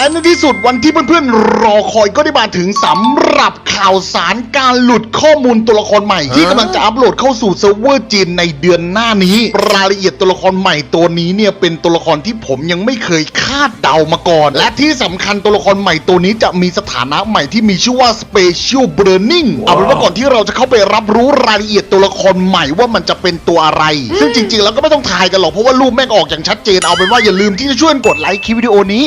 และในที่สุดวันที่เพื่อนๆรอคอยก็ได้มาถึงสำหรับข่าวสารการหลุดข้อมูลตัวละครใหม่ ที่กำลังจะอัปโหลดเข้าสู่เซิร์ฟเวอร์จีนในเดือนหน้านี้ รายละเอียดตัวละครใหม่ตัวนี้เนี่ยเป็นตัวละครที่ผมยังไม่เคยคาดเดามาก่อน และที่สำคัญตัวละครใหม่ตัวนี้จะมีสถานะใหม่ที่มีชื่อว่า Special Burning เอาเป็นว่าก่อนที่เราจะเข้าไปรับรู้รายละเอียดตัวละครใหม่ว่ามันจะเป็นตัวอะไร ซึ่งจริงๆแล้วก็ไม่ต้องทายกันหรอกเพราะว่ารูปแม่งออกอย่างชัดเจนเอาเป็นว่าอย่าลืมที่จะช่วยกดไลค์คลิปวิดีโอนี้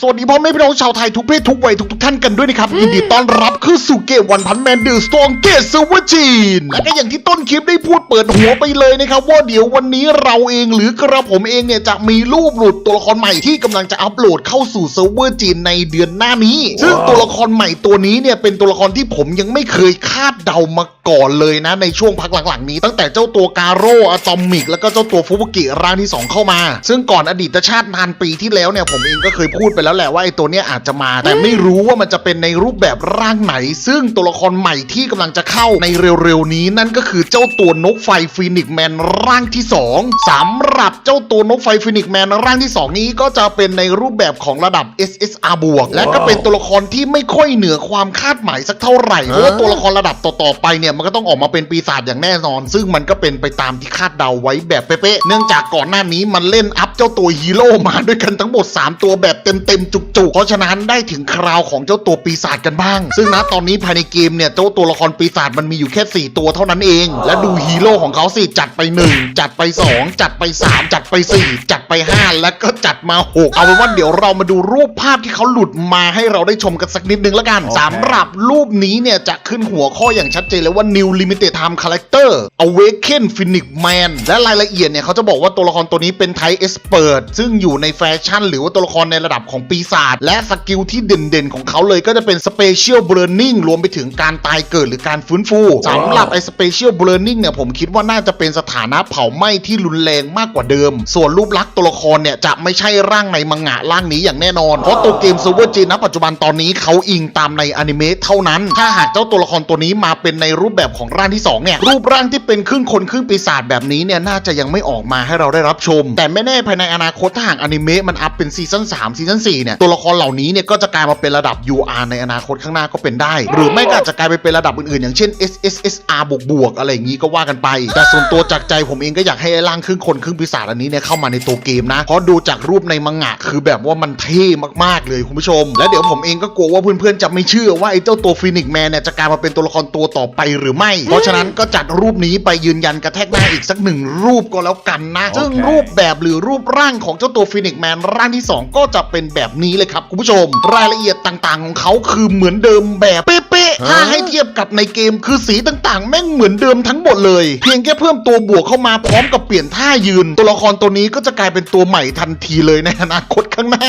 สวัสดีพ่อแม่พี่น้องชาวไทยทุกเพศทุกวัยทุกทุกๆท่านกันด้วยนะครับ ยินดีต้อนรับเข้าสู่เกมวันพันแมนเดอร์สตองเกตเซอร์วจีน และก็อย่างที่ต้นคลิปได้พูดเปิดหัวไปเลยนะครับ ว่าเดี๋ยววันนี้เราเองหรือกระผมเองเนี่ย จะมีรูปหลุดตัวละครใหม่ที่กำลังจะอัปโหลดเข้าสู่เซิร์ฟเวอร์จีนในเดือนหน้านี้ ซึ่งตัวละครใหม่ตัวนี้เนี่ยเป็นตัวละครที่ผมยังไม่เคยคาดเดามาก่อนเลยนะในช่วงพักหลังๆนี้ ตั้งแต่เจ้าตัวกาโร่อะตอมิก แล้วก็เจ้าตัวฟูบุกิร่างที่สองเข้ามา ซึ่งก่อนอดีตชาตินานปีที่แล้วเนี่ยผมเองก็เคยพูดไปแล้วแหละว่าไอ้ตัวเนี้ยอาจจะมา แต่ไม่รู้ว่ามันจะเป็นในรูปแบบร่างไหน ซึ่งตัวละครใหม่ที่กำลังจะเข้าในเร็วๆนี้นั่นก็คือเจ้าตัวนกไฟฟีนิกซ์แมนร่างที่สองสำหรับเจ้าตัวนกไฟฟีนิกซ์แมนร่างที่สองนี้ก็จะเป็นในรูปแบบของระดับ SSR บวกและก็เป็นตัวละครที่ไม่ค่อยเหนือความคาดหมายสักเท่าไหร่เพราะว่าตัวละครระดับต่อๆไปเนี่ยมันก็ต้องออกมาเป็นปีศาจอย่างแน่นอน ซึ่งมันก็เป็นไปตามที่คาดเดาไว้แบบเป๊ะๆเนื่องจากก่อนหน้านี้มันเล่นอัพเจ้าตัวฮีโร่มาด้วยกันทั้งหมด 3 ตัวแบบเต็มๆจุกๆ เพราะฉะนั้นได้ถึงคราวของเจ้าตัวปีศาจกันบ้าง ซึ่งณตอนนี้ภายในเกมเนี่ยเจ้าตัวละครปีศาจมันมีอยู่แค่ 4 ตัวเท่านั้นเอง และดูฮีโร่ของเขาสิจัดไป 1 จัดไป 2 จัดไป 3 จัดไป 4 จัดไป 5 แล้วก็จัดมา 6 เอาเป็นว่าเดี๋ยวเรามาดูรูปภาพที่เขาหลุดมาให้เราได้ชมกันสักนิดนึงแล้วกันสำหรับรูปนี้เนี่ยจะขึ้นหัวข้ออย่างชัดเจนเลยว่า New Limited Time Character Awaken Phoenix Man และรายละเอียดเนี่ยเขาจะบอกว่าตัวละครตัวนี้เป็นไทป์เอสเปิดซึ่งอยู่ในแฟชั่น หรือว่าตัวละครในระดับของปีศาจและสกิลที่เด่นๆ ของเขาเลยก็จะเป็น Special Burning รวมไปถึงการตายเกิดหรือการฟื้นฟูสำหรับไอ้ Special Burning เนี่ยผมคิดว่าน่าจะเป็นสถานะเผาไหม้ที่รุนแรงมากกว่าเดิม ส่วนรูปลักษณ์ตัวละครเนี่ยจะไม่ใช่ร่างในมังงะร่างนี้อย่างแน่นอน เพราะตัวเกม s e r v e r จีนณปัจจุบันตอนนี้เขาอิงตามในอนิเมะเท่านั้น ถ้าหากเจ้าตัวละครตัวนี้มาเป็นในรูปแบบของร่างที่สองเนี่ยรูปร่างที่เป็นครึ่งคนครึ่งปีศาจแบบนี้เนี่ยน่าจะยังไม่ออกมาให้เราได้รับชม แต่ไม่แน่ภายในอนาคตถ้าหากอนิเมะมันอัพเป็นซีซั่น3ซีซั่น4เนี่ยตัวละครเหล่านี้เนี่ยก็จะกลายมาเป็นระดับ UR ในอนาคตข้างหน้าก็เป็นได้ หรือไม่ก็อาจจะกลายไปเป็นระดับอื่นๆ อย่างเช่น SSSR บวกบวกๆอะไรอย่างนี้ก็ว่ากันไป แต่ส่วนตัวจากใจผมเองก็อยากให้ไอ้ร่างครึ่งคนครึ่งปีศาจอันนี้เนี่ยเข้ามาในตัวเกมนะเพราะดูจากรูปในมังงะคือแบบว่ามันเท่มากๆเลยคุณผู้ชม และเดี๋ยวผมเองก็กลัวว่าเพื่อนๆจะไม่เชื่อว่าไอ้เจ้าตัวฟินิกแมนเนี่ยจะกลายมาเป็นตัวละครตัวต่อไปหรือไม่ เพราะฉะนั้นก็จัดรูปนี้ไปยืนยันกระแทกหน้าอีกสักหนึ่งรูปก็แล้วกันนะซึ่งรูปแบบหรือรูปร่างของเจ้าตัวฟินิกแมนร่างที่สองก็จะเป็นแบบนี้เลยครับคุณผู้ชม รายละเอียดต่างๆ ของเขาคือเหมือนเดิมแบบเป๊ะๆถ้าให้เทียบกับในเกมคือสีต่างๆ แม่งเหมือนเดิมทั้งหมดเลย เพียงแค่เพิ่มตัวบวกเข้ามาพร้อมกับเปลี่ยนท่ายืน ตัวละครตัวนี้ก็จะกลายเป็นตัวใหม่ทันทีเลยในอนาคตข้างหน้า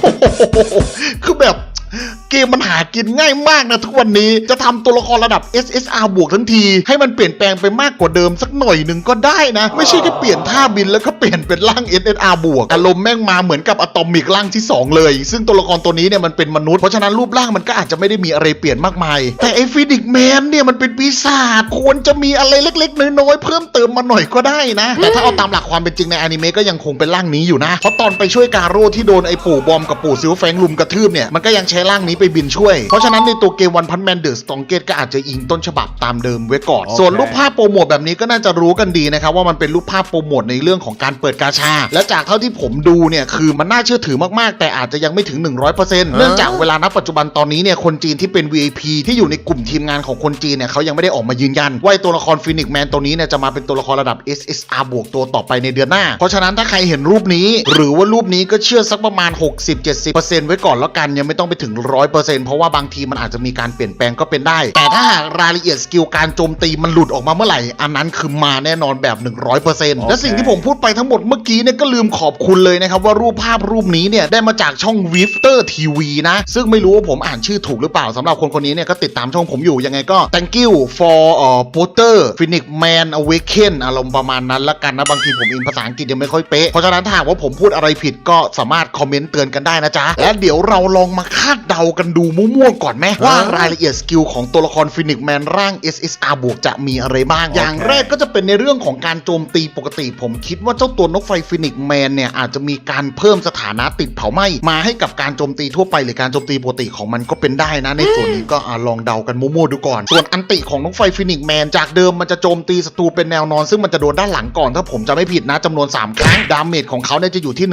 โอ้โหคือแบบเกมมันหากินง่ายมากนะทุกวันนี้จะทำตัวละครระดับ SSR บวกทั้งที ให้มันเปลี่ยนแปลงไปมากกว่าเดิมสักหน่อยหนึ่งก็ได้นะ ไม่ใช่แค่เปลี่ยนท่าบินแล้วก็เปลี่ยนเป็นร่าง SSR บวกอารมณ์แม่งมาเหมือนกับอะตอมิกร่างที่ 2 เลย ซึ่งตัวละครตัวนี้เนี่ยมันเป็นมนุษย์เพราะฉะนั้นรูปร่างมันก็อาจจะไม่ได้มีอะไรเปลี่ยนมากมาย แต่ไอ้ฟินิกแมนเนี่ยมันเป็นปีศาจควรจะมีอะไรเล็ก ๆ น้อยๆเพิ่มเติมมาหน่อยก็ได้นะ แต่ถ้าเอาตามหลักความเป็นจริงในอนิเมะก็ยังคงเป็นร่างนี้อยู่นะเพราะตอนไปช่วยการโร่ที่โดนไอ้ปู่บอมกับปู่ซิลแฟงลุมกระทืบเนี่ยมันก็ยังใช้ร่างนี้ไปบินช่วย เพราะฉะนั้นในตัวเกมวันพันแมนเดอร์สตองเกตก็อาจจะอิงต้นฉบับตามเดิมไว้ก่อน ส่วนรูปภาพโปรโมทแบบนี้ก็น่าจะรู้กันดีนะครับว่ามันเป็นรูปภาพโปรโมทในเรื่องของการเปิดกาชา และจากเท่าที่ผมดูเนี่ยคือมันน่าเชื่อถือมากๆ แต่อาจจะยังไม่ถึง 100%เนื่องจากเวลาณปัจจุบันตอนนี้เนี่ยคนจีนที่เป็น VIP ที่อยู่ในกลุ่มทีมงานของคนจีนเนี่ยเขายังไม่ได้ออกมายืนยันว่าไอ้ตัวละครฟินิกแมนตัวนี้เนี่ยจะมาเป็นตัวละครระดับ SSR บวกตัวต่อไปในเดือนหน้า เพราะฉะนั้นถ้าใครเห็นรูปนี้ หรือว่ารูปนี้ก็เชื่อสักประมาณ 60-70%ไว้ก่อนแล้วกันยังไม่ต้องไปถึง100%เพราะว่าบางทีมันอาจจะมีการเปลี่ยนแปลงก็เป็นได้ แต่ถ้าหากรายละเอียดสกิลการโจมตีมันหลุดออกมาเมื่อไหร่ อันนั้นคือมาแน่นอนแบบ 100%และสิ่งที่ผมพูดไปทั้งหมดเมื่อกี้เนี่ยก็ลืมขอบคุณเลยนะครับว่ารูปภาพรูปนี้เนี่ยได้มาจากช่อง w i f t e r TV นะ ซึ่งไม่รู้ว่าผมอ่านชื่อถูกหรือเปล่าสำหรับคนคนนี้เนี่ยก็ติดตามช่องผมอยู่ยังไงก็ thank you for เอ่อ Potter Phoenix Man Awaken อารมณ์ประมาณนั้นละกันนะบางทีผมอินภาษาอังกฤษยังไม่ค่อยเป๊ะเพราะฉะนั้นถ้าหากว่าผมพูดอะไรผิดก็สามารถคอมเมนต์เตือนกันได้นะจ๊ะและเดี๋ยวเราลองมาคาดเดากันดูมั่วๆก่อนไหมว่ารายละเอียดสกิลของตัวละคร Phoenix Man ร่าง SSR บวกจะมีอะไรบ้าง อย่างแรกก็จะเป็นในเรื่องของการโจมตีปกติ ผมคิดว่าเจ้าตัวนกไฟ Phoenix Man เนี่ยอาจจะมีการเพิ่มสถานะติดเผาไหม้มาให้กับการโจมตีทั่วไปหรือการโจมตีปกติของมันก็เป็นได้นะ ในส่วนนี้ก็อะลองเดากันมั่วๆดูก่อน ส่วนอันติของนกไฟฟินิกแมนจากเดิมมันจะโจมตีศัตรูเป็นแนวนอน ซึ่งมันจะโดนด้านหลังก่อน ถ้าผมจะไม่ผิดนะจำนวน 3 ครั้ง ดาเมจของเขาเนี่ยจะอยู่ที่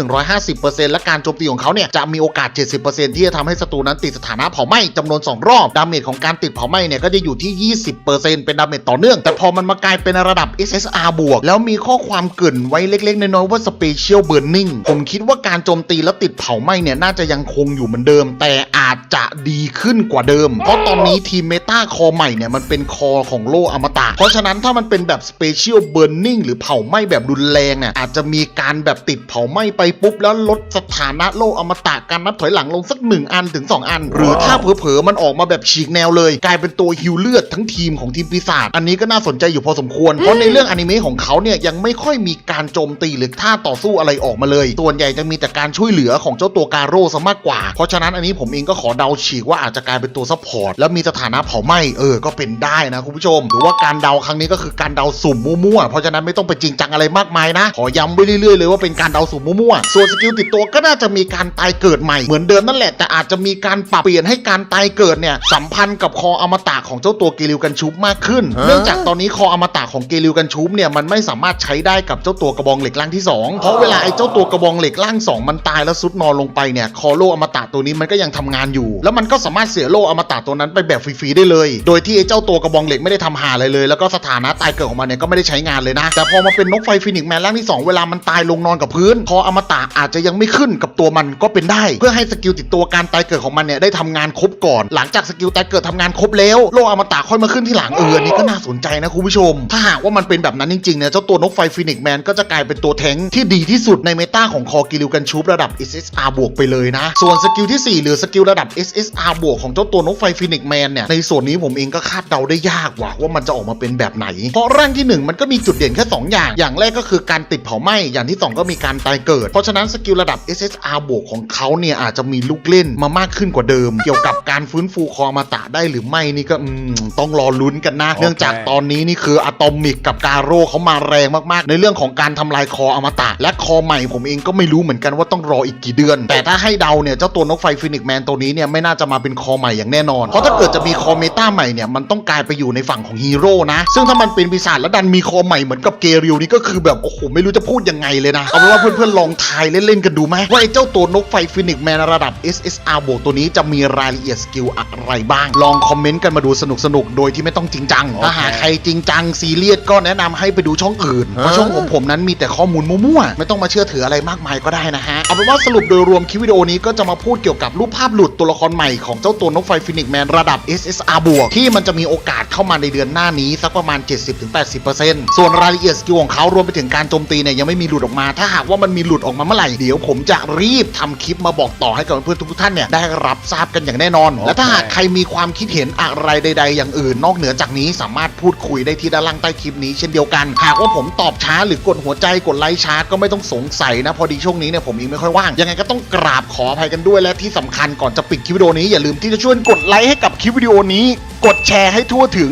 150%และการโจมตีของเขาเนี่ยจะมีโอกาส 70%ที่จะทำให้ศัตรูนั้นติดสถานะเผาไหม้จำนวน 2 รอบ ดาเมจของการติดเผาไหม้เนี่ยก็จะอยู่ที่ 20%เป็นดาเมจต่อเนื่อง แต่พอมันมากลายเป็นระดับ SSR บวก แล้วมีข้อความเกินไว้เล็กๆ น้อยๆว่า Special Burning ผมคิดว่าการโจมตีแล้วติดเผาไหม้เนี่ยน่าจะยังคงอยู่เหมือนเดิม แต่อาจจะดีขึ้นกว่าเดิม เพราะตอนนี้ทีมเมตาคอใหม่เนี่ยมันเป็นคอของโลอมตะ เพราะฉะนั้นถ้ามันเป็นแบบ Special Burning หรือเผาไหม้แบบรุนแรงเนี่ยอาจจะมีการแบบติดเผาไหม้ไปปุ๊บแล้วลดสถานะโลอมตะการนับถอยหลังลงสักหนึ่งอันถึง 2 อันหรือถ้าเผลอๆมันออกมาแบบฉีกแนวเลย กลายเป็นตัวฮิวเลือดทั้งทีมของทีมปีศาจอันนี้ก็น่าสนใจอยู่พอสมควร เพราะในเรื่องอนิเมะของเขาเนี่ยยังไม่ค่อยมีการโจมตีหรือท่าต่อสู้อะไรออกมาเลย ส่วนใหญ่จะมีแต่การช่วยเหลือของเจ้าตัวการโร่ซะมากกว่า เพราะฉะนั้นอันนี้ผมเองก็ขอเดาฉีกว่าอาจจะกลายเป็นตัวซัพพอร์ตแล้วมีสถานะเผาไหม้เออก็เป็นได้นะคุณผู้ชม หรือว่าการเดาครั้งนี้ก็คือการเดาสุ่มมั่วๆเพราะฉะนั้นไม่ต้องไปจริงจังอะไรมากมายนะขอย้ำไว้เรื่อยๆเลยว่าเป็นการเดาสุ่มมั่วๆส่วนสกิลติดตัวก็น่าจะมีการตายเกิดใหม่เหมือนเดิมนั่นแหละแต่อาจจะมีการปรับเปลี่ยนให้การตายเกิดเนี่ยสัมพันธ์กับคออมตะของเจ้าตัวเกลิวกันชุบมากขึ้น เนื่องจากตอนนี้คออมตะของเกลิวกันชุบเนี่ยมันไม่สามารถใช้ได้กับเจ้าตัวกระบองเหล็กล่างที่สองเพราะเวลาไอ้เจ้าตัวกระบองเหล็กล่างสองมันตายแล้วซุดนอนลงไปเนี่ยคอโลอมตะตัวนี้มันก็ยังทำงานอยู่ แล้วมันก็สามารถเสียโลอมตะตัวนั้นไปแบบฟรีๆได้เลย โดยที่ไอ้เจ้าตัวกระบองเหล็กไม่ได้ทำหาอะไรเลย แล้วก็สถานะตายเกิดของมันเนี่ยก็ไม่ได้ใช้งานเลยนะ แต่พอมาเป็นนกไฟฟินิกซ์แมนร่างที่สองเวลามันตายลงนอนกับพื้น คออมตะอาจจะยังไม่ขึ้นกับตัวมันก็เป็นได้ เพื่อให้สกิลติดตัวการตายเกิดของมันเนี่ยได้ทำงานครบก่อน หลังจากสกิลตายเกิดทำงานครบแล้วโลอมตะค่อยมาขึ้นที่หลังเอออนนี่ก็น่าสนใจนะคุณผู้ชม ถ้าหากว่ามันเป็นแบบนั้นจริงๆเนี่ยเจ้าตัวนกไฟฟินิกแมนก็จะกลายเป็นตัวแท้งที่ดีที่สุดในเมตาของคอกิลิวกันชูบระดับ SSR บวกไปเลยนะ ส่วนสกิลที่ 4 หรือสกิลระดับ SSR บวกของเจ้าตัวนกไฟฟินิกแมนเนี่ยในส่วนนี้ผมเองก็คาดเดาได้ยากว่ะว่ามันจะออกมาเป็นแบบไหน เพราะร่างที่หนึ่งมันก็มีจุดเด่นแค่สองอย่าง อย่างแรกก็คือการติดเผาไหม้อย่างที่สองก็มีการตายเกิด เพราะฉะนั้นสกิลระดับ SSR บวกของเขาเนี่ยอาจจะมีลูกเล่นมามากขึ้นกว่าเดิม เกี่ยวกับการฟื้นฟูคอมาตะได้หรือไม่นี่ก็อืมต้องรอลุ้นกันนะ เนื่องจากตอนนี้นี่คืออะตอมิกกับการโร่เขามาแรงมากๆ ในเรื่องของการทำลายคออมตะ และคอใหม่ผมเองก็ไม่รู้เหมือนกันว่าต้องรออีกกี่เดือน แต่ถ้าให้เดาเนี่ยเจ้าตัวนกไฟฟินิกแมนตัวนี้เนี่ยไม่น่าจะมาเป็นคอใหม่อย่างแน่นอน เพราะถ้าเกิดจะมีคอเมตาใหม่เนี่ยมันต้องกลายไปอยู่ในฝั่งของฮีโร่นะ ซึ่งถ้ามันเป็นปีศาจแล้วดันมีคอใหม่เหมือนกับเกริวนี่ก็คือแบบโอ้โหไม่รู้จะพูดยังไงเลยนะ เอาเป็นว่าเพื่อนๆลองทายเล่นๆกันดูไหมว่าไอ้เจ้าตัวนกไฟฟินิกแมนระดับ SSR บวกตัวนี้จะมีรายละเอียดสกิลอะไรบ้าง ลองคอมเมนต์กันมาดูสนุกๆโดยที่ไม่ต้องจริงจัง ถ้าหากใครจริงจังซีเรียสก็แนะนำให้ไปดูช่องอื่น เพราะช่องของผมนั้นมีแต่ข้อมูลมั่วๆ ไม่ต้องมาเชื่อถืออะไรมากมายก็ได้นะฮะ เอาเป็นว่าสรุปโดยรวมคลิปวิดีโอนี้ก็จะมาพูดเกี่ยวกับรูปภาพหลุดตัวละครใหม่ของเจ้าตัวนกไฟฟินิกแมนระดับ SSR บวกที่มันจะมีโอกาสเข้ามาในเดือนหน้านี้สักประมาณ 70-80%ส่วนรายละเอียดสกิลของเขารวมไปถึงการโจมตีเนี่ยยังไม่มีหลุดออกมา ถ้าหากว่ามันมีหลุดออกมาเมื่อไหร่เดี๋ยวผมจะรีบทำคลิปมาบอกต่อให้กับเพื่อนๆทุกๆท่านเนี่ยได้รับทราบกันอย่างแน่นอน และถ้าหากใครมีความคิดเห็นอะไรใด ๆ อย่างอื่น นอกเหนือจากนี้สามารถพูดคุยได้ที่ด้านล่างใต้คลิปนี้เช่นเดียวกัน หากว่าผมตอบช้าหรือกดหัวใจกดไลค์ช้าก็ไม่ต้องสงสัยนะ พอดีช่วงนี้เนี่ยผมเองไม่ค่อยว่าง ยังไงก็ต้องกราบขออภัยกันด้วยและที่สำคัญก่อนจะปิดคลิปวิดีโอนี้อย่าลืมที่จะช่วยกดไลค์ให้กับคลิปวิดีโอนี้ กดแชร์ให้ทั่วถึง